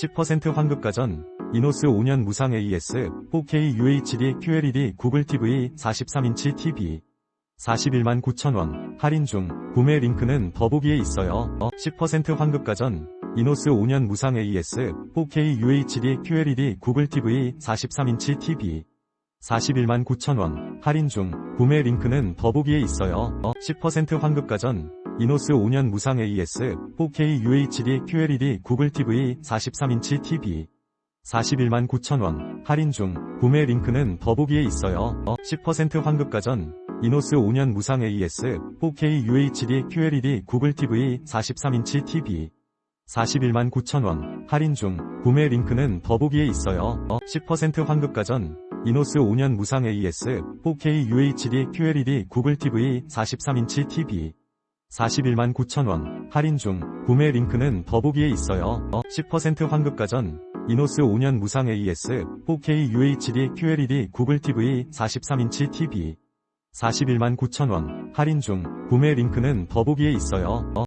10% 환급가전, 이노스 5년 무상 AS, 4K UHD QLED 구글 TV 43인치 TV. 41만 9천원, 할인 중, 구매 링크는 더보기에 있어요. 어, 10% 환급가전, 이노스 5년 무상 AS, 4K UHD QLED 구글 TV 43인치 TV. 41만 9천원, 할인 중, 구매 링크는 더보기에 있어요. 어, 10% 환급가전, 이노스 5년 무상 AS, 4K UHD QLED 구글 TV 43인치 TV. 41만 9천원, 할인 중, 구매 링크는 더보기에 있어요. 어, 10% 환급가전, 이노스 5년 무상 AS, 4K UHD QLED 구글 TV 43인치 TV. 41만 9천원, 할인 중, 구매 링크는 더보기에 있어요. 어, 10% 환급가전, 이노스 5년 무상 AS, 4K UHD QLED 구글 TV 43인치 TV. 41만 9천원, 할인 중, 구매 링크는 더보기에 있어요. 어, 10% 환급가전, 이노스 5년 무상 AS, 4K UHD QLED 구글 TV 43인치 TV. 41만 9천원, 할인 중, 구매 링크는 더보기에 있어요. 어,